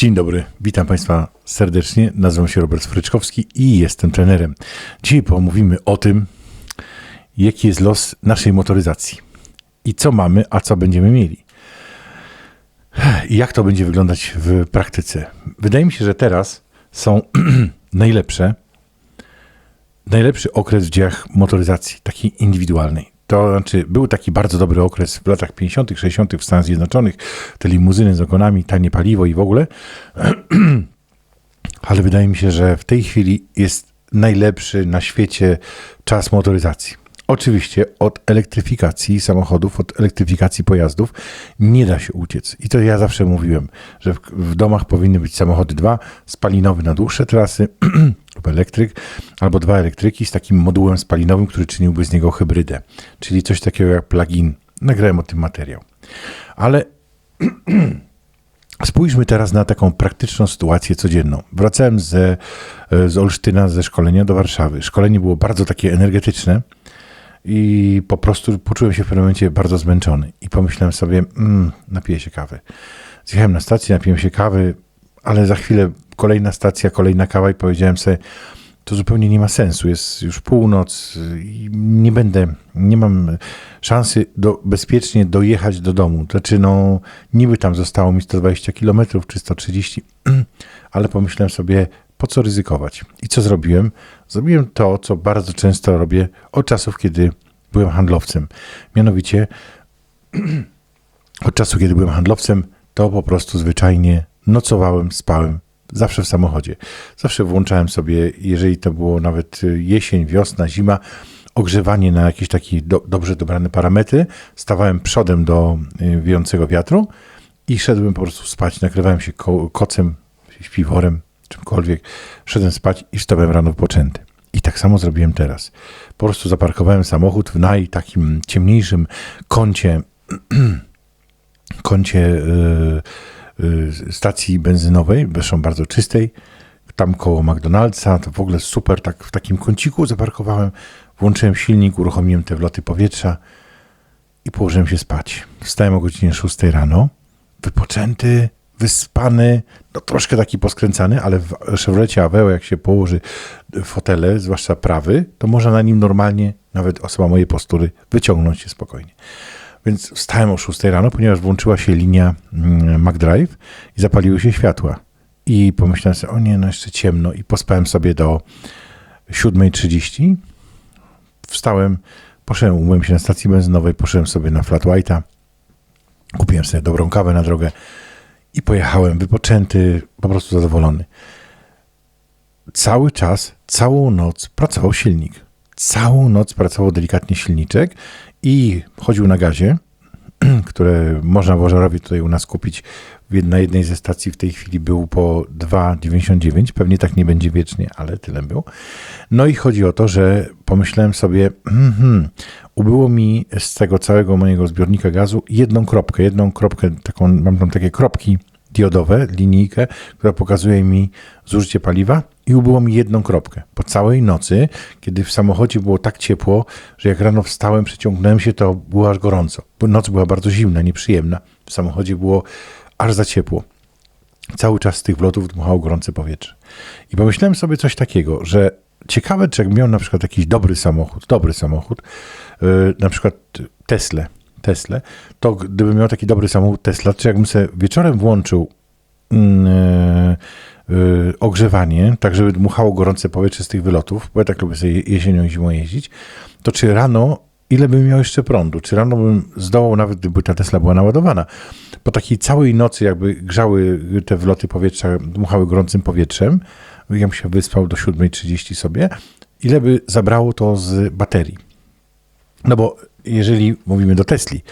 Dzień dobry, witam Państwa serdecznie. Nazywam się Robert Fryczkowski i jestem trenerem. Dzisiaj pomówimy o tym, jaki jest los naszej motoryzacji i co mamy, a co będziemy mieli. I jak to będzie wyglądać w praktyce. Wydaje mi się, że teraz są najlepsze, najlepszy okres w dziejach motoryzacji, takiej indywidualnej. To znaczy, był taki bardzo dobry okres w latach 50., 60. w Stanach Zjednoczonych, te limuzyny z ogonami, tanie paliwo i w ogóle. Ale wydaje mi się, że w tej chwili jest najlepszy na świecie czas motoryzacji. Oczywiście od elektryfikacji samochodów, od elektryfikacji pojazdów nie da się uciec. I to ja zawsze mówiłem, że w, domach powinny być samochody dwa, spalinowy na dłuższe trasy lub elektryk, albo dwa elektryki z takim modułem spalinowym, który czyniłby z niego hybrydę, czyli coś takiego jak plug-in. Nagrałem o tym materiał. Ale Spójrzmy teraz na taką praktyczną sytuację codzienną. Wracałem ze, z Olsztyna ze szkolenia do Warszawy. Szkolenie było bardzo takie energetyczne i po prostu poczułem się w pewnym momencie bardzo zmęczony. I pomyślałem sobie, mm, napiję się kawy. Zjechałem na stację, napiłem się kawy, ale za chwilę kolejna stacja, kolejna kawa i powiedziałem sobie, to zupełnie nie ma sensu. Jest już północ i nie będę, nie mam szansy do, bezpiecznie dojechać do domu. Znaczy, no, niby tam zostało mi 120 km czy 130, ale pomyślałem sobie, po co ryzykować? I co zrobiłem? Zrobiłem to, co bardzo często robię od czasów, kiedy byłem handlowcem. Mianowicie, od czasu, kiedy byłem handlowcem, to po prostu zwyczajnie nocowałem, spałem zawsze w samochodzie. Zawsze włączałem sobie, jeżeli to było nawet jesień, wiosna, zima, ogrzewanie na jakieś takie do, dobrze dobrane parametry. Stawałem przodem do y, wiejącego wiatru i szedłem po prostu spać. Nakrywałem się ko kocem, śpiworem, czymkolwiek. Szedłem spać i wstałem rano wypoczęty. I tak samo zrobiłem teraz. Po prostu zaparkowałem samochód w naj takim ciemniejszym kącie, kącie yy, stacji benzynowej, zresztą bardzo czystej, tam koło McDonald'sa, to w ogóle super, tak w takim kąciku zaparkowałem, włączyłem silnik, uruchomiłem te wloty powietrza i położyłem się spać. Wstałem o godzinie 6 rano, wypoczęty, wyspany, no troszkę taki poskręcany, ale w Chevrolecie Aveo jak się położy fotele, zwłaszcza prawy, to można na nim normalnie, nawet osoba mojej postury, wyciągnąć się spokojnie. Więc wstałem o 6 rano, ponieważ włączyła się linia mm, McDrive i zapaliły się światła. I pomyślałem sobie, o nie, no jeszcze ciemno i pospałem sobie do 7.30. Wstałem, poszedłem, umyłem się na stacji benzynowej, poszedłem sobie na Flat White'a, kupiłem sobie dobrą kawę na drogę, i pojechałem wypoczęty, po prostu zadowolony. Cały czas, całą noc pracował silnik. Całą noc pracował delikatnie silniczek i chodził na gazie, które można Bożarowi tutaj u nas kupić na jednej ze stacji w tej chwili był po 2,99. Pewnie tak nie będzie wiecznie, ale tyle był. No i chodzi o to, że pomyślałem sobie, hmm, ubyło mi z tego całego mojego zbiornika gazu jedną kropkę, jedną kropkę, taką, mam tam takie kropki diodowe, linijkę, która pokazuje mi zużycie paliwa i ubyło mi jedną kropkę. Po całej nocy, kiedy w samochodzie było tak ciepło, że jak rano wstałem, przeciągnąłem się, to było aż gorąco. Noc była bardzo zimna, nieprzyjemna. W samochodzie było aż za ciepło. Cały czas z tych wlotów dmuchało gorące powietrze. I pomyślałem sobie coś takiego, że ciekawe, czy jak miał na przykład jakiś dobry samochód, dobry samochód, na przykład Tesla, Tesla, to gdybym miał taki dobry samochód Tesla, czy jakbym sobie wieczorem włączył yy, yy, ogrzewanie, tak żeby dmuchało gorące powietrze z tych wylotów, bo ja tak lubię sobie jesienią i zimą jeździć, to czy rano ile bym miał jeszcze prądu? Czy rano bym zdołał, nawet gdyby ta Tesla była naładowana, po takiej całej nocy jakby grzały te wloty powietrza, dmuchały gorącym powietrzem, ja bym się wyspał do 7.30 sobie, ile by zabrało to z baterii? No bo jeżeli mówimy do Tesli,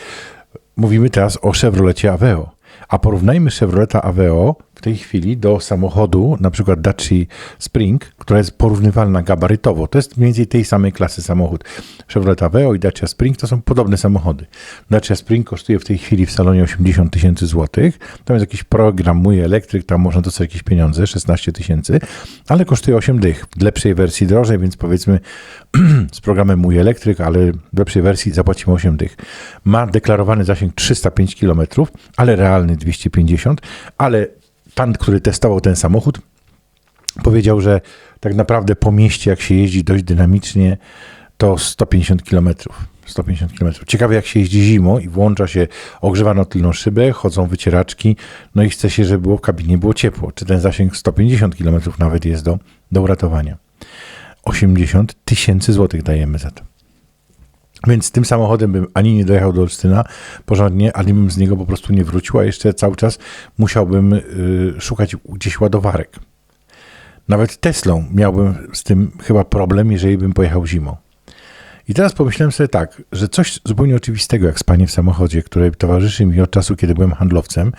mówimy teraz o Chevrolecie Aveo, a porównajmy Chevroleta Aveo w tej chwili do samochodu, na przykład Dacia Spring, która jest porównywalna gabarytowo. To jest mniej więcej tej samej klasy samochód. Chevrolet Aveo i Dacia Spring to są podobne samochody. Dacia Spring kosztuje w tej chwili w salonie 80 tysięcy złotych. Tam jest jakiś program Mój Elektryk, tam można dostać jakieś pieniądze, 16 tysięcy, ale kosztuje 8 dych. W lepszej wersji drożej, więc powiedzmy z programem Mój Elektryk, ale w lepszej wersji zapłacimy 8 dych. Ma deklarowany zasięg 305 km, ale realny 250, ale pan, który testował ten samochód, powiedział, że tak naprawdę po mieście, jak się jeździ dość dynamicznie, to 150 km. 150 km. Ciekawe, jak się jeździ zimą i włącza się ogrzewano tylną szybę, chodzą wycieraczki, no i chce się, żeby było w kabinie było ciepło. Czy ten zasięg 150 km nawet jest do, do uratowania? 80 tysięcy złotych dajemy za to. Więc tym samochodem bym ani nie dojechał do Olsztyna porządnie, ani bym z niego po prostu nie wrócił, a jeszcze cały czas musiałbym y, szukać gdzieś ładowarek. Nawet Teslą miałbym z tym chyba problem, jeżeli bym pojechał zimą. I teraz pomyślałem sobie tak, że coś zupełnie oczywistego, jak spanie w samochodzie, które towarzyszy mi od czasu, kiedy byłem handlowcem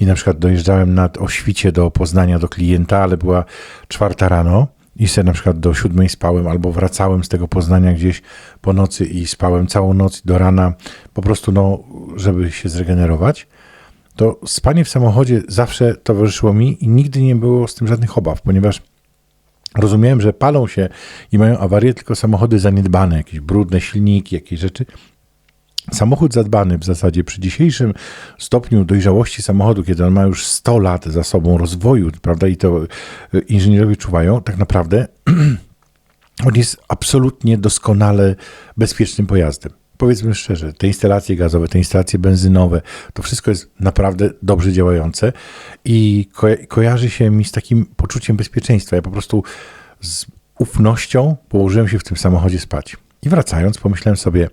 i na przykład dojeżdżałem nad o świcie do Poznania do klienta, ale była czwarta rano i sobie na przykład do siódmej spałem, albo wracałem z tego Poznania gdzieś po nocy i spałem całą noc do rana, po prostu no, żeby się zregenerować, to spanie w samochodzie zawsze towarzyszyło mi i nigdy nie było z tym żadnych obaw, ponieważ Rozumiałem, że palą się i mają awarię tylko samochody zaniedbane, jakieś brudne silniki, jakieś rzeczy. Samochód zadbany w zasadzie przy dzisiejszym stopniu dojrzałości samochodu, kiedy on ma już 100 lat za sobą rozwoju, prawda, i to e, inżynierowie czuwają, tak naprawdę on jest absolutnie doskonale bezpiecznym pojazdem. Powiedzmy szczerze, te instalacje gazowe, te instalacje benzynowe, to wszystko jest naprawdę dobrze działające i ko kojarzy się mi z takim poczuciem bezpieczeństwa. Ja po prostu z ufnością położyłem się w tym samochodzie spać. I wracając, pomyślałem sobie,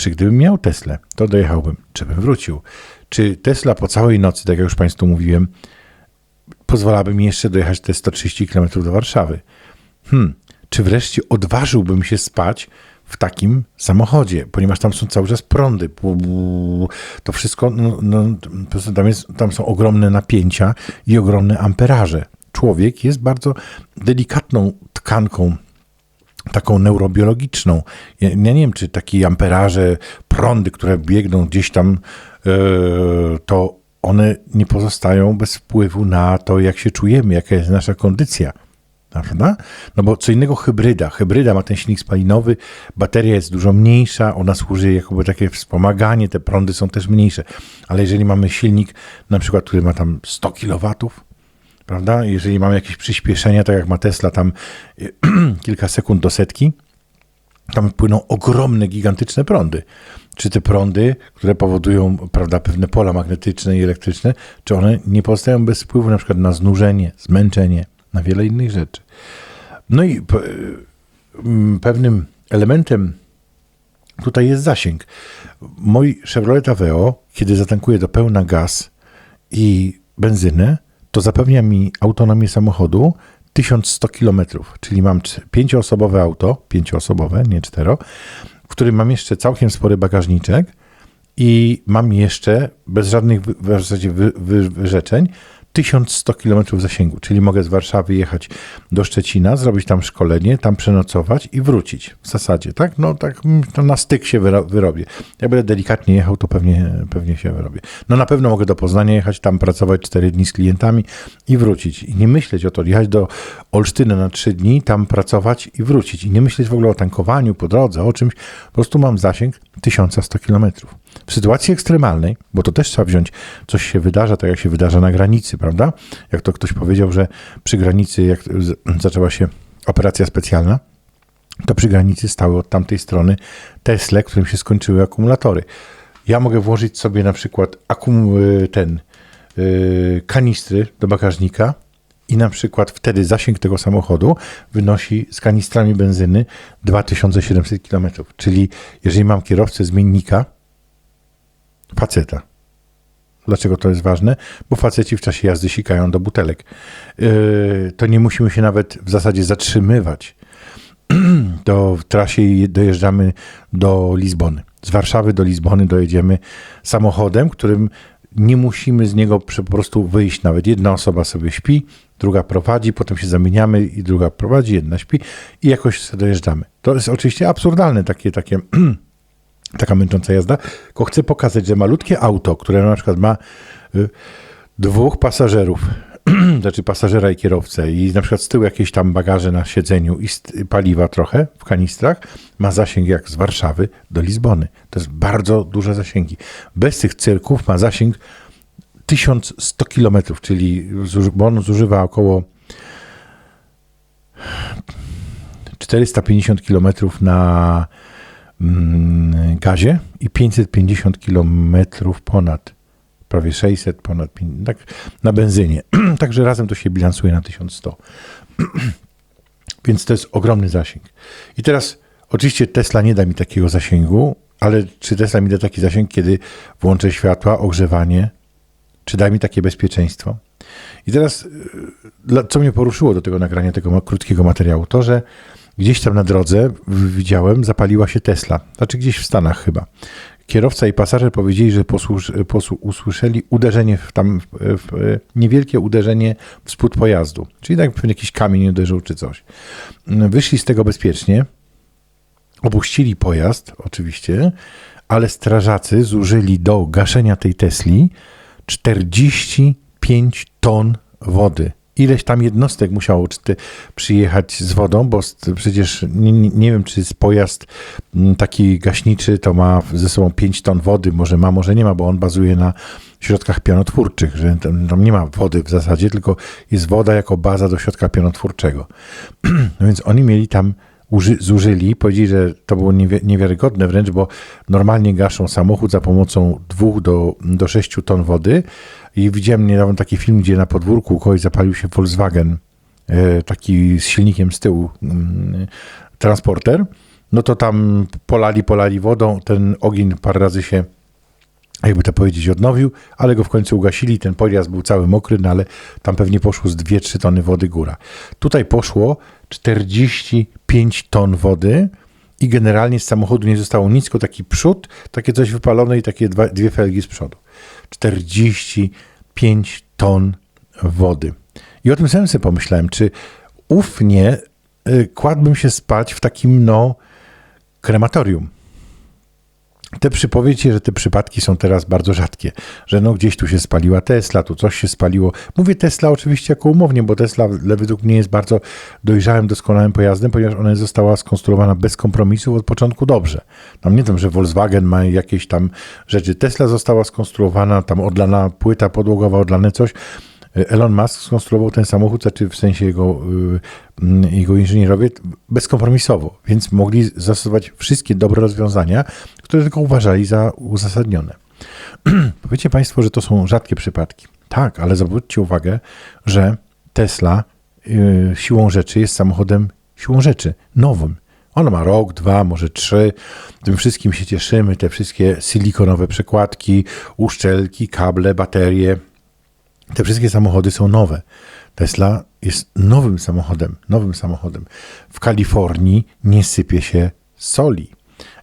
czy gdybym miał Teslę, to dojechałbym, czy bym wrócił. Czy Tesla po całej nocy, tak jak już Państwu mówiłem, pozwalałaby mi jeszcze dojechać te 130 km do Warszawy? Hmm, czy wreszcie odważyłbym się spać w takim samochodzie, ponieważ tam są cały czas prądy. To wszystko, no, no, tam, jest, tam są ogromne napięcia i ogromne amperaże. Człowiek jest bardzo delikatną tkanką taką neurobiologiczną. Ja, ja, nie wiem, czy takie amperaże, prądy, które biegną gdzieś tam, yy, to one nie pozostają bez wpływu na to, jak się czujemy, jaka jest nasza kondycja. Prawda? No bo co innego hybryda. Hybryda ma ten silnik spalinowy, bateria jest dużo mniejsza, ona służy jako takie wspomaganie, te prądy są też mniejsze. Ale jeżeli mamy silnik, na przykład, który ma tam 100 kW, prawda? Jeżeli mamy jakieś przyspieszenia, tak jak ma Tesla, tam kilka sekund do setki, tam płyną ogromne, gigantyczne prądy. Czy te prądy, które powodują prawda, pewne pola magnetyczne i elektryczne, czy one nie pozostają bez wpływu na przykład na znużenie, zmęczenie, na wiele innych rzeczy. No i pewnym elementem tutaj jest zasięg. Mój Chevrolet Aveo, kiedy zatankuję do pełna gaz i benzynę, to zapewnia mi autonomię samochodu 1100 km, czyli mam pięcioosobowe auto, pięcioosobowe, nie cztero, w którym mam jeszcze całkiem spory bagażniczek i mam jeszcze bez żadnych w zasadzie wyrzeczeń 1100 km zasięgu, czyli mogę z Warszawy jechać do Szczecina, zrobić tam szkolenie, tam przenocować i wrócić w zasadzie, tak? No tak to na styk się wyrobię. Jak będę delikatnie jechał, to pewnie, pewnie się wyrobię. No na pewno mogę do Poznania jechać, tam pracować 4 dni z klientami i wrócić. I nie myśleć o to, jechać do Olsztyna na 3 dni, tam pracować i wrócić. I nie myśleć w ogóle o tankowaniu po drodze, o czymś. Po prostu mam zasięg 1100 km. W sytuacji ekstremalnej, bo to też trzeba wziąć, coś się wydarza, tak jak się wydarza na granicy, prawda? Jak to ktoś powiedział, że przy granicy, jak zaczęła się operacja specjalna, to przy granicy stały od tamtej strony Tesla, którym się skończyły akumulatory. Ja mogę włożyć sobie na przykład akum, y, ten yy, kanistry do bagażnika i na przykład wtedy zasięg tego samochodu wynosi z kanistrami benzyny 2700 km. Czyli jeżeli mam kierowcę zmiennika, faceta, Dlaczego to jest ważne? Bo faceci w czasie jazdy sikają do butelek. Yy, to nie musimy się nawet w zasadzie zatrzymywać. To w trasie dojeżdżamy do Lizbony. Z Warszawy do Lizbony dojedziemy samochodem, którym nie musimy z niego po prostu wyjść. Nawet jedna osoba sobie śpi, druga prowadzi, potem się zamieniamy i druga prowadzi, jedna śpi i jakoś dojeżdżamy. To jest oczywiście absurdalne takie, takie taka męcząca jazda, tylko chcę pokazać, że malutkie auto, które na przykład ma y, dwóch pasażerów, znaczy pasażera i kierowcę i na przykład z tyłu jakieś tam bagaże na siedzeniu i paliwa trochę w kanistrach, ma zasięg jak z Warszawy do Lizbony. To jest bardzo duże zasięgi. Bez tych cyrków ma zasięg 1100 km, czyli bo on zużywa około 450 km na gazie i 550 km ponad, prawie 600 ponad, tak, na benzynie. Także razem to się bilansuje na 1100. Więc to jest ogromny zasięg. I teraz oczywiście Tesla nie da mi takiego zasięgu, ale czy Tesla mi da taki zasięg, kiedy włączę światła, ogrzewanie, czy da mi takie bezpieczeństwo? I teraz, y, co mnie poruszyło do tego nagrania tego krótkiego materiału, to, że gdzieś tam na drodze widziałem, zapaliła się Tesla, znaczy gdzieś w Stanach chyba. Kierowca i pasażer powiedzieli, że usłyszeli uderzenie, w tam, w, w, niewielkie uderzenie w spód pojazdu, czyli tak jakiś kamień uderzył czy coś. Wyszli z tego bezpiecznie, opuścili pojazd oczywiście, ale strażacy zużyli do gaszenia tej Tesli 45 ton wody. Ileś tam jednostek musiało przyjechać z wodą, bo przecież nie, nie- wiem, czy jest pojazd mm, taki gaśniczy, to ma ze sobą 5 ton wody, może ma, może nie ma, bo on bazuje na środkach pianotwórczych, że tam nie ma wody w zasadzie, tylko jest woda jako baza do środka pianotwórczego. No więc oni mieli tam uży, zużyli, powiedzieli, że to było niewi- niewiarygodne wręcz, bo normalnie gaszą samochód za pomocą 2 do, do 6 ton wody i widziałem niedawno taki film, gdzie na podwórku kogoś zapalił się Volkswagen, e, taki z silnikiem z tyłu, mm, transporter, no to tam polali, polali wodą, ten ogień parę razy się jakby to powiedzieć, odnowił, ale go w końcu ugasili. Ten pojazd był cały mokry, no ale tam pewnie poszło z 2-3 tony wody góra. Tutaj poszło 45 ton wody i generalnie z samochodu nie zostało nic, tylko taki przód, takie coś wypalone i takie dwa, dwie felgi z przodu. 45 ton wody. I o tym samym sobie pomyślałem, czy ufnie y, kładłbym się spać w takim, no, krematorium te przypowiedzi, że te przypadki są teraz bardzo rzadkie, że no gdzieś tu się spaliła Tesla, tu coś się spaliło. Mówię Tesla oczywiście jako umownie, bo Tesla według mnie jest bardzo dojrzałym, doskonałym pojazdem, ponieważ ona została skonstruowana bez kompromisów od początku dobrze. Tam nie wiem, że Volkswagen ma jakieś tam rzeczy. Tesla została skonstruowana, tam odlana płyta podłogowa, odlane coś. Elon Musk skonstruował ten samochód, znaczy w sensie jego, y, y, jego inżynierowie, bezkompromisowo, więc mogli zastosować wszystkie dobre rozwiązania, które tylko uważali za uzasadnione. Powiecie Państwo, że to są rzadkie przypadki. Tak, ale zwróćcie uwagę, że Tesla y, siłą rzeczy jest samochodem siłą rzeczy nowym. Ona ma rok, dwa, może trzy. Tym wszystkim się cieszymy. Te wszystkie silikonowe przekładki, uszczelki, kable, baterie. Te wszystkie samochody są nowe. Tesla jest nowym samochodem, nowym samochodem. W Kalifornii nie sypie się soli.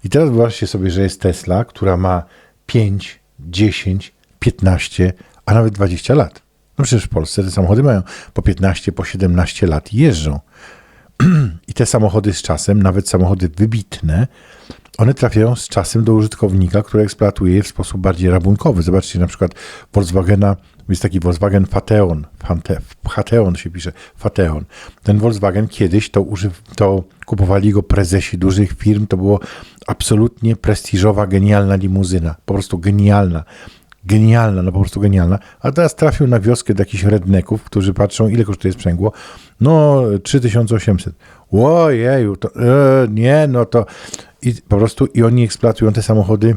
I teraz wyobraźcie sobie, że jest Tesla, która ma 5, 10, 15, a nawet 20 lat. No przecież w Polsce te samochody mają po 15, po 17 lat i jeżdżą. I te samochody z czasem, nawet samochody wybitne, one trafiają z czasem do użytkownika, który eksploatuje je w sposób bardziej rabunkowy. Zobaczcie na przykład Volkswagena, jest taki Volkswagen Fateon, Fante, Fateon się pisze, Fateon. Ten Volkswagen kiedyś to, używ, to kupowali go prezesi dużych firm, to było absolutnie prestiżowa, genialna limuzyna, po prostu genialna. Genialna, no po prostu genialna. A teraz trafił na wioskę do jakichś redneków, którzy patrzą, ile kosztuje sprzęgło. No, 3800. Ojeju, to e, nie, no to i po prostu i oni eksploatują te samochody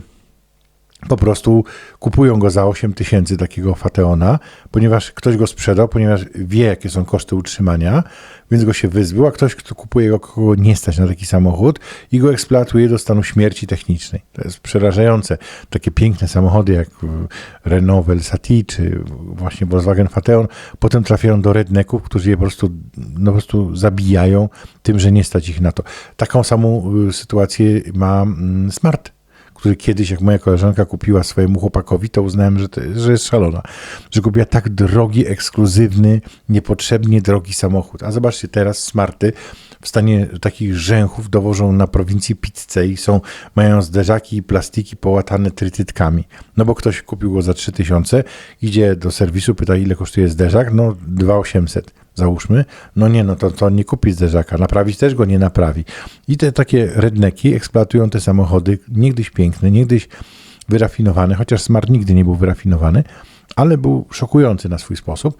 po prostu kupują go za 8 tysięcy takiego Fateona, ponieważ ktoś go sprzedał, ponieważ wie, jakie są koszty utrzymania, więc go się wyzbył, a ktoś, kto kupuje go, kogo nie stać na taki samochód i go eksploatuje do stanu śmierci technicznej. To jest przerażające. Takie piękne samochody jak Renault Velsati czy właśnie Volkswagen Fateon potem trafiają do redneków, którzy je po prostu, no po prostu zabijają tym, że nie stać ich na to. Taką samą y, sytuację ma mm, Smart który kiedyś, jak moja koleżanka kupiła swojemu chłopakowi, to uznałem, że, to, że jest szalona. Że kupiła tak drogi, ekskluzywny, niepotrzebnie drogi samochód. A zobaczcie, teraz smarty w stanie takich rzęchów dowożą na prowincji pizzę i są, mają zderzaki i plastiki połatane trytytkami. No bo ktoś kupił go za 3000, idzie do serwisu, pyta ile kosztuje zderzak, no 2800 załóżmy, no nie, no to, to nie kupi zderzaka, naprawić też go nie naprawi. I te takie redneki eksploatują te samochody, niegdyś piękne, niegdyś wyrafinowane, chociaż Smart nigdy nie był wyrafinowany, ale był szokujący na swój sposób,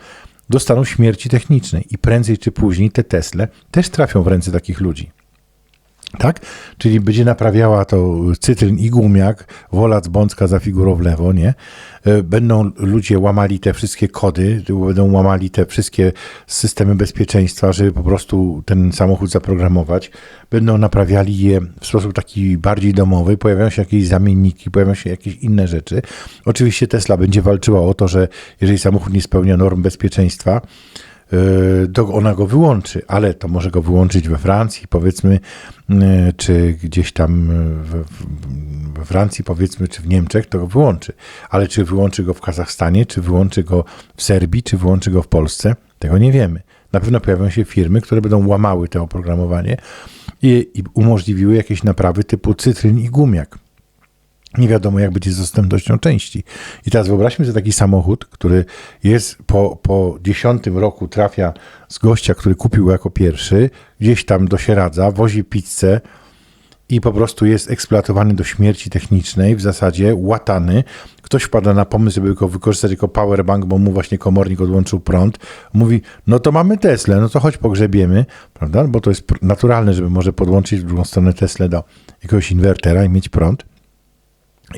dostaną śmierci technicznej i prędzej czy później te Tesle też trafią w ręce takich ludzi. Tak? Czyli będzie naprawiała to cytryn i gumiak, wolac bącka za figurą w lewo, nie? E, będą ludzie łamali te wszystkie kody, będą łamali te wszystkie systemy bezpieczeństwa, żeby po prostu ten samochód zaprogramować. Będą naprawiali je w sposób taki bardziej domowy, pojawiają się jakieś zamienniki, pojawiają się jakieś inne rzeczy. Oczywiście Tesla będzie walczyła o to, że jeżeli samochód nie spełnia norm bezpieczeństwa, ona go wyłączy, ale to może go wyłączyć we Francji, powiedzmy, e, czy gdzieś tam we, we Francji, powiedzmy, czy w Niemczech, to go wyłączy. Ale czy wyłączy go w Kazachstanie, czy wyłączy go w Serbii, czy wyłączy go w Polsce, tego nie wiemy. Na pewno pojawią się firmy, które będą łamały to oprogramowanie i, i umożliwiły jakieś naprawy typu cytryn i gumiak nie wiadomo, jak będzie z dostępnością części. I teraz wyobraźmy sobie taki samochód, który jest po, po dziesiątym roku trafia z gościa, który kupił jako pierwszy, gdzieś tam dosieradza, wozi pizzę i po prostu jest eksploatowany do śmierci technicznej, w zasadzie łatany. Ktoś wpada na pomysł, żeby go wykorzystać jako powerbank, bo mu właśnie komornik odłączył prąd. Mówi, no to mamy Tesla, no to chodź pogrzebiemy, prawda? Bo to jest naturalne, żeby może podłączyć w drugą stronę Tesla do jakiegoś inwertera i mieć prąd.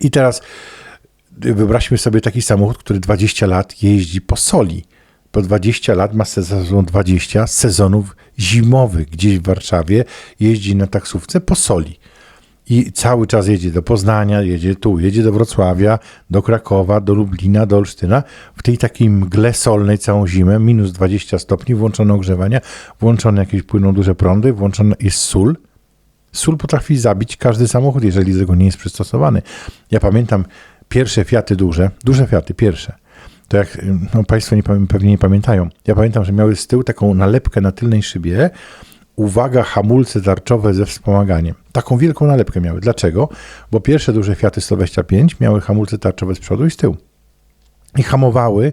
I teraz wyobraźmy sobie taki samochód, który 20 lat jeździ po soli. Po 20 lat ma sezon 20 sezonów zimowych gdzieś w Warszawie, jeździ na taksówce po soli. I cały czas jedzie do Poznania, jedzie tu, jedzie do Wrocławia, do Krakowa, do Lublina, do Olsztyna. W tej takiej mgle solnej całą zimę, minus 20 stopni, włączone ogrzewania, włączone jakieś płyną duże prądy, włączona jest sól Sól potrafi zabić każdy samochód, jeżeli do tego nie jest przystosowany. Ja pamiętam pierwsze Fiaty duże, duże Fiaty, pierwsze. To jak no, Państwo nie, pewnie nie pamiętają. Ja pamiętam, że miały z tyłu taką nalepkę na tylnej szybie. Uwaga, hamulce tarczowe ze wspomaganiem. Taką wielką nalepkę miały. Dlaczego? Bo pierwsze duże Fiaty 125 miały hamulce tarczowe z przodu i z tyłu. I hamowały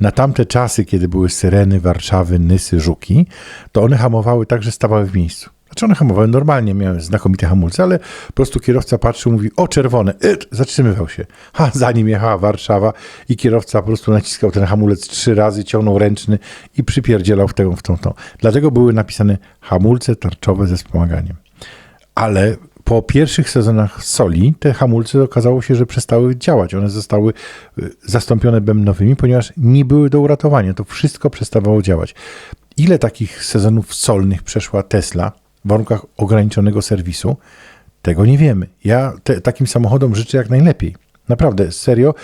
na tamte czasy, kiedy były syreny, Warszawy, Nysy, Żuki, to one hamowały tak, że stawały w miejscu. Znaczy one hamowały normalnie, miałem znakomite hamulce, ale po prostu kierowca patrzył, mówi, o czerwone, zatrzymywał się. Ha, za nim jechała Warszawa i kierowca po prostu naciskał ten hamulec trzy razy, ciągnął ręczny i przypierdzielał w tę, w tą, tą. Dlatego były napisane hamulce tarczowe ze wspomaganiem. Ale po pierwszych sezonach soli te hamulce okazało się, że przestały działać. One zostały y, zastąpione bębnowymi, ponieważ nie były do uratowania. To wszystko przestawało działać. Ile takich sezonów solnych przeszła Tesla? Warunkach ograniczonego serwisu, tego nie wiemy. Ja te, takim samochodom życzę jak najlepiej. Naprawdę, serio,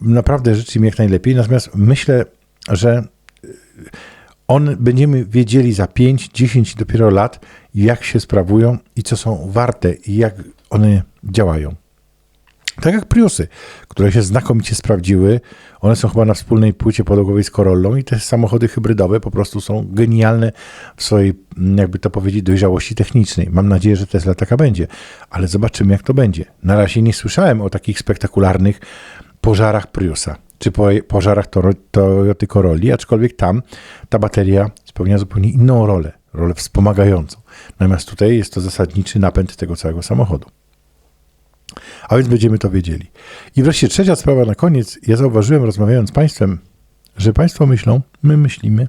naprawdę życzę mi jak najlepiej. Natomiast myślę, że y, on będziemy wiedzieli za 5, 10 dopiero lat, jak się sprawują i co są warte i jak one działają. Tak jak Priusy, które się znakomicie sprawdziły. One są chyba na wspólnej płycie podłogowej z Corollą i te samochody hybrydowe po prostu są genialne w swojej, jakby to powiedzieć, dojrzałości technicznej. Mam nadzieję, że Tesla taka będzie, ale zobaczymy jak to będzie. Na razie nie słyszałem o takich spektakularnych pożarach Priusa czy po, pożarach Toyota Corolli, aczkolwiek tam ta bateria spełnia zupełnie inną rolę, rolę wspomagającą. Natomiast tutaj jest to zasadniczy napęd tego całego samochodu. A więc będziemy to wiedzieli. I wreszcie trzecia sprawa na koniec. Ja zauważyłem, rozmawiając z Państwem, że Państwo myślą, my myślimy,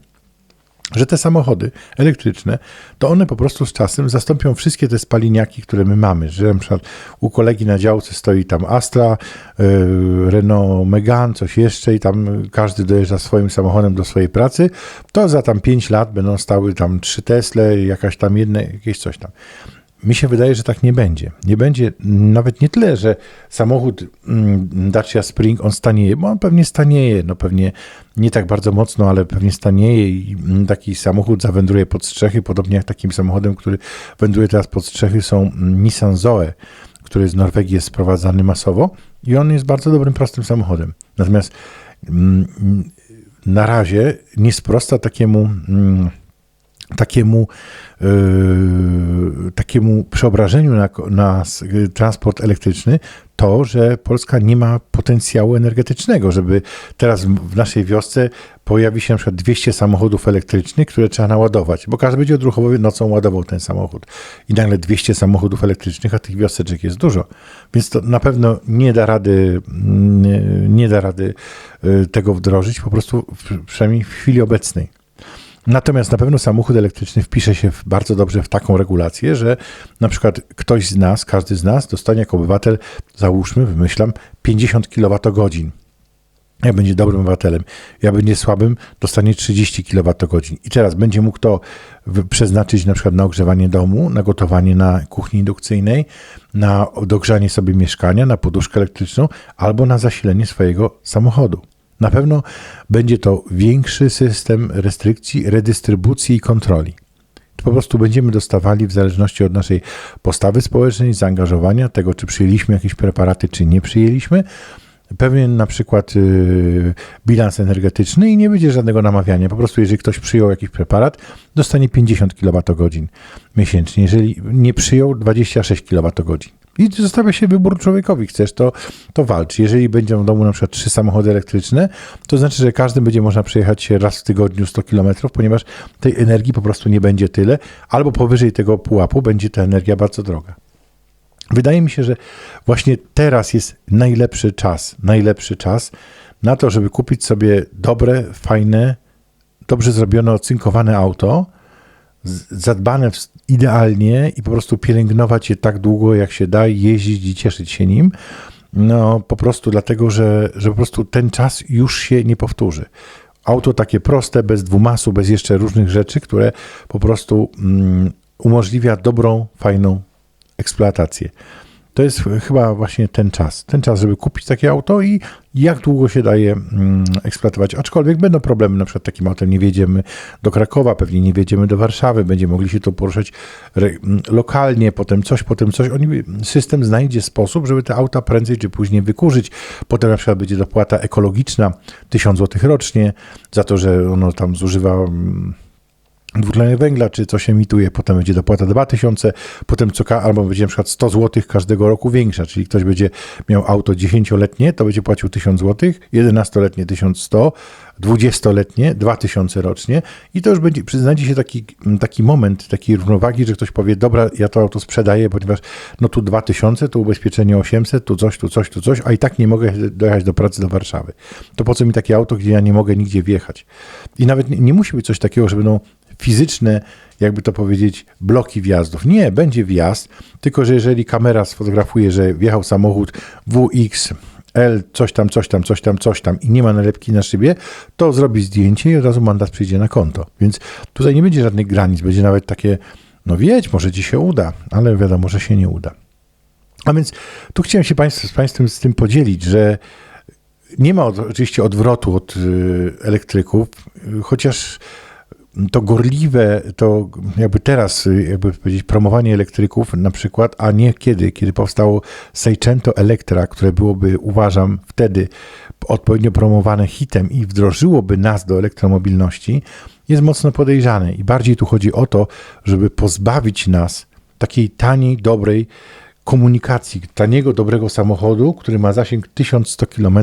że te samochody elektryczne, to one po prostu z czasem zastąpią wszystkie te spaliniaki, które my mamy. Że na przykład u kolegi na działce stoi tam Astra, yy, Renault Megane, coś jeszcze i tam każdy dojeżdża swoim samochodem do swojej pracy, to za tam 5 lat będą stały tam trzy Tesle, jakaś tam jedne, jakieś coś tam. Mi się wydaje, że tak nie będzie. Nie będzie nawet nie tyle, że samochód mm, Dacia Spring on stanieje, bo on pewnie stanieje, no pewnie nie tak bardzo mocno, ale pewnie stanieje i mm, taki samochód zawędruje pod strzechy, podobnie jak takim samochodem, który wędruje teraz pod strzechy są mm, Nissan Zoe, który z Norwegii jest sprowadzany masowo i on jest bardzo dobrym, prostym samochodem. Natomiast na razie nie sprosta takiemu takiemu, yy, takiemu przeobrażeniu na, na transport elektryczny to, że Polska nie ma potencjału energetycznego, żeby teraz w naszej wiosce pojawi się na przykład 200 samochodów elektrycznych, które trzeba naładować, bo każdy będzie odruchowo nocą ładował ten samochód. I nagle 200 samochodów elektrycznych, a tych wioseczek jest dużo. Więc to na pewno nie da rady, nie, nie da rady yy, tego wdrożyć, po prostu przynajmniej w chwili obecnej. Natomiast na pewno samochód elektryczny wpisze się bardzo dobrze w taką regulację, że na przykład ktoś z nas, każdy z nas dostanie jako obywatel, załóżmy, wymyślam, 50 kWh. Jak będzie dobrym obywatelem, ja będzie słabym, dostanie 30 kWh. I teraz będzie mógł to przeznaczyć na przykład na ogrzewanie domu, na gotowanie na kuchni indukcyjnej, na dogrzanie sobie mieszkania, na poduszkę elektryczną albo na zasilenie swojego samochodu. Na pewno będzie to większy system restrykcji, redystrybucji i kontroli. Po prostu będziemy dostawali w zależności od naszej postawy społecznej, zaangażowania, tego czy przyjęliśmy jakieś preparaty, czy nie przyjęliśmy, pewien na przykład yy, bilans energetyczny i nie będzie żadnego namawiania. Po prostu jeżeli ktoś przyjął jakiś preparat, dostanie 50 kWh miesięcznie. Jeżeli nie przyjął, 26 kWh. I zostawia się wybór człowiekowi. Chcesz, to, to walcz. Jeżeli będzie w domu na przykład trzy samochody elektryczne, to znaczy, że każdym będzie można przejechać raz w tygodniu 100 km, ponieważ tej energii po prostu nie będzie tyle, albo powyżej tego pułapu będzie ta energia bardzo droga. Wydaje mi się, że właśnie teraz jest najlepszy czas, najlepszy czas na to, żeby kupić sobie dobre, fajne, dobrze zrobione, ocynkowane auto, zadbane idealnie i po prostu pielęgnować je tak długo, jak się da, jeździć i cieszyć się nim. No po prostu dlatego, że, że po prostu ten czas już się nie powtórzy. Auto takie proste, bez dwumasu, bez jeszcze różnych rzeczy, które po prostu mm, umożliwia dobrą, fajną eksploatację to jest chyba właśnie ten czas. Ten czas, żeby kupić takie auto i jak długo się daje mm, eksploatować. Aczkolwiek będą problemy, na przykład takim autem nie wjedziemy do Krakowa, pewnie nie wjedziemy do Warszawy, będziemy mogli się tu poruszać mm, lokalnie, potem coś, potem coś. Oni, system znajdzie sposób, żeby te auta prędzej czy później wykurzyć. Potem na przykład będzie dopłata ekologiczna, 1000 zł rocznie, za to, że ono tam zużywa mm, dwutlenek węgla, czy coś emituje, potem będzie dopłata 2000, potem co, albo będzie na przykład 100 zł każdego roku większa, czyli ktoś będzie miał auto 10-letnie, to będzie płacił 1000 zł, 11-letnie 1100, 20-letnie 2000 rocznie i to już będzie, znajdzie się taki, taki moment takiej równowagi, że ktoś powie, dobra, ja to auto sprzedaję, ponieważ no tu 2000, tu ubezpieczenie 800, tu coś, tu coś, tu coś, a i tak nie mogę dojechać do pracy do Warszawy. To po co mi takie auto, gdzie ja nie mogę nigdzie wjechać? I nawet nie, nie musi być coś takiego, że będą fizyczne, jakby to powiedzieć, bloki wjazdów. Nie, będzie wjazd, tylko że jeżeli kamera sfotografuje, że wjechał samochód WX L, coś tam, coś tam, coś tam, coś tam i nie ma nalepki na szybie, to zrobi zdjęcie i od razu mandat przyjdzie na konto. Więc tutaj nie będzie żadnych granic, będzie nawet takie, no wiedź, może ci się uda, ale wiadomo, że się nie uda. A więc tu chciałem się państw, z Państwem z tym podzielić, że nie ma oczywiście odwrotu od y, elektryków, chociaż to gorliwe, to jakby teraz, jakby powiedzieć, promowanie elektryków na przykład, a nie kiedy, kiedy powstało Seicento Electra, które byłoby, uważam, wtedy odpowiednio promowane hitem i wdrożyłoby nas do elektromobilności, jest mocno podejrzane. I bardziej tu chodzi o to, żeby pozbawić nas takiej taniej, dobrej komunikacji, taniego, dobrego samochodu, który ma zasięg 1100 km,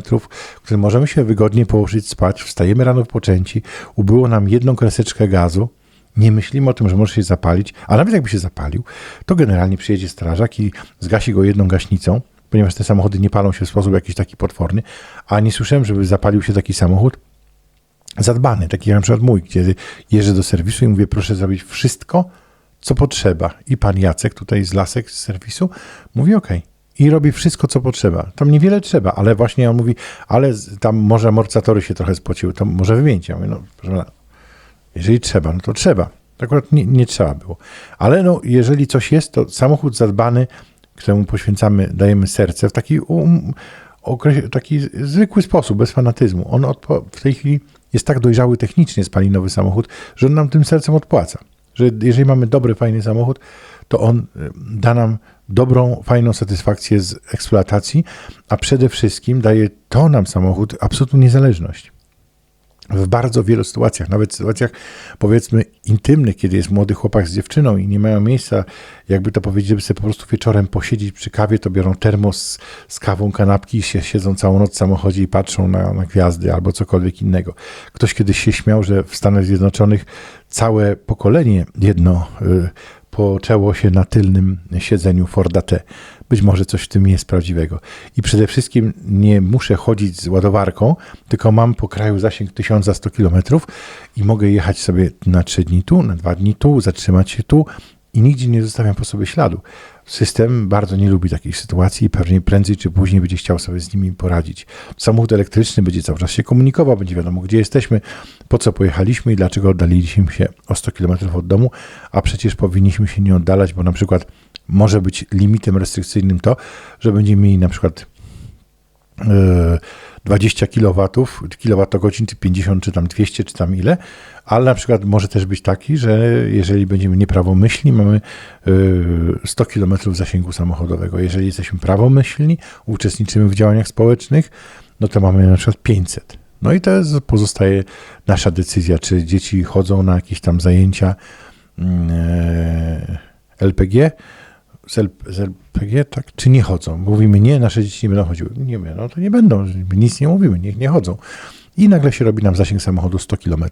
który możemy się wygodnie położyć spać, wstajemy rano w poczęci, ubyło nam jedną kreseczkę gazu, nie myślimy o tym, że może się zapalić, a nawet jakby się zapalił, to generalnie przyjedzie strażak i zgasi go jedną gaśnicą, ponieważ te samochody nie palą się w sposób jakiś taki potworny, a nie słyszałem, żeby zapalił się taki samochód zadbany, taki jak na przykład mój, kiedy jeżdżę do serwisu i mówię, proszę zrobić wszystko, co potrzeba. I pan Jacek tutaj z Lasek z serwisu mówi OK. I robi wszystko, co potrzeba. Tam niewiele trzeba, ale właśnie on mówi, ale tam może amortyzatory się trochę spociły, to może wymienić. Ja mówię, no jeżeli trzeba, no to trzeba. Akurat nie, nie trzeba było. Ale no, jeżeli coś jest, to samochód zadbany, któremu poświęcamy, dajemy serce w taki, um, taki zwykły sposób, bez fanatyzmu. On w tej chwili jest tak dojrzały technicznie spalinowy samochód, że on nam tym sercem odpłaca że jeżeli mamy dobry, fajny samochód, to on y, da nam dobrą, fajną satysfakcję z eksploatacji, a przede wszystkim daje to nam samochód absolutną niezależność. W bardzo wielu sytuacjach, nawet sytuacjach powiedzmy intymnych, kiedy jest młody chłopak z dziewczyną i nie mają miejsca, jakby to powiedzieć, żeby sobie po prostu wieczorem posiedzieć przy kawie, to biorą termos z kawą, kanapki i się, siedzą całą noc w samochodzie i patrzą na, na gwiazdy albo cokolwiek innego. Ktoś kiedyś się śmiał, że w Stanach Zjednoczonych całe pokolenie jedno y, poczęło się na tylnym siedzeniu Forda T. Być może coś w tym jest prawdziwego. I przede wszystkim nie muszę chodzić z ładowarką, tylko mam po kraju zasięg 1100 km i mogę jechać sobie na 3 dni tu, na 2 dni tu, zatrzymać się tu i nigdzie nie zostawiam po sobie śladu. System bardzo nie lubi takich sytuacji i pewnie prędzej czy później będzie chciał sobie z nimi poradzić. Samochód elektryczny będzie cały czas się komunikował, będzie wiadomo, gdzie jesteśmy, po co pojechaliśmy i dlaczego oddaliliśmy się o 100 km od domu, a przecież powinniśmy się nie oddalać, bo na przykład może być limitem restrykcyjnym to, że będziemy mieli na przykład yy, 20 kW, kilowatogodzin, czy 50, czy tam 200, czy tam ile, ale na przykład może też być taki, że jeżeli będziemy nieprawomyślni, mamy yy, 100 km zasięgu samochodowego. Jeżeli jesteśmy prawomyślni, uczestniczymy w działaniach społecznych, no to mamy na przykład 500. No i to jest, pozostaje nasza decyzja, czy dzieci chodzą na jakieś tam zajęcia yy, LPG, z, L, z LPG, tak, czy nie chodzą. Mówimy, nie, nasze dzieci nie będą chodziły. Nie, no to nie będą, nic nie mówimy, niech nie chodzą. I nagle się robi nam zasięg samochodu 100 km.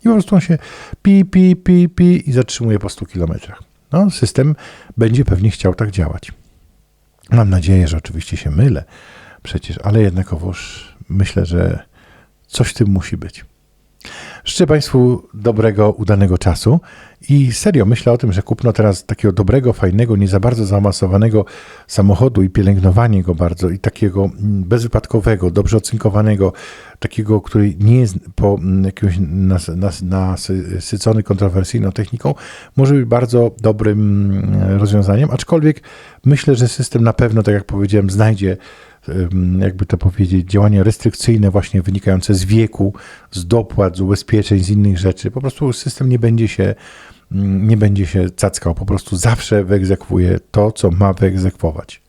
I po prostu on się pi, pi, pi, pi i zatrzymuje po 100 km. No, system będzie pewnie chciał tak działać. Mam nadzieję, że oczywiście się mylę przecież, ale jednakowoż myślę, że coś w tym musi być. Życzę Państwu dobrego, udanego czasu i serio myślę o tym, że kupno teraz takiego dobrego, fajnego, nie za bardzo zaawansowanego samochodu i pielęgnowanie go bardzo i takiego mm, bezwypadkowego, dobrze ocynkowanego, takiego, który nie jest po mm, jakimś nas, nas, nasycony kontrowersyjną techniką, może być bardzo dobrym mm, rozwiązaniem, aczkolwiek myślę, że system na pewno, tak jak powiedziałem, znajdzie jakby to powiedzieć, działania restrykcyjne właśnie wynikające z wieku, z dopłat, z ubezpieczeń, z innych rzeczy. Po prostu system nie będzie się nie będzie się cackał, po prostu zawsze wyegzekwuje to, co ma wyegzekwować.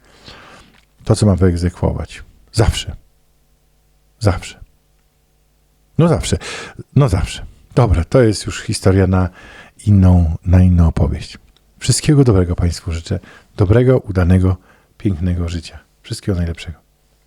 To, co ma wyegzekwować. Zawsze. Zawsze. No zawsze. No zawsze. Dobra, to jest już historia na inną, na inną opowieść. Wszystkiego dobrego Państwu życzę. Dobrego, udanego, pięknego życia. Wszystkiego najlepszego.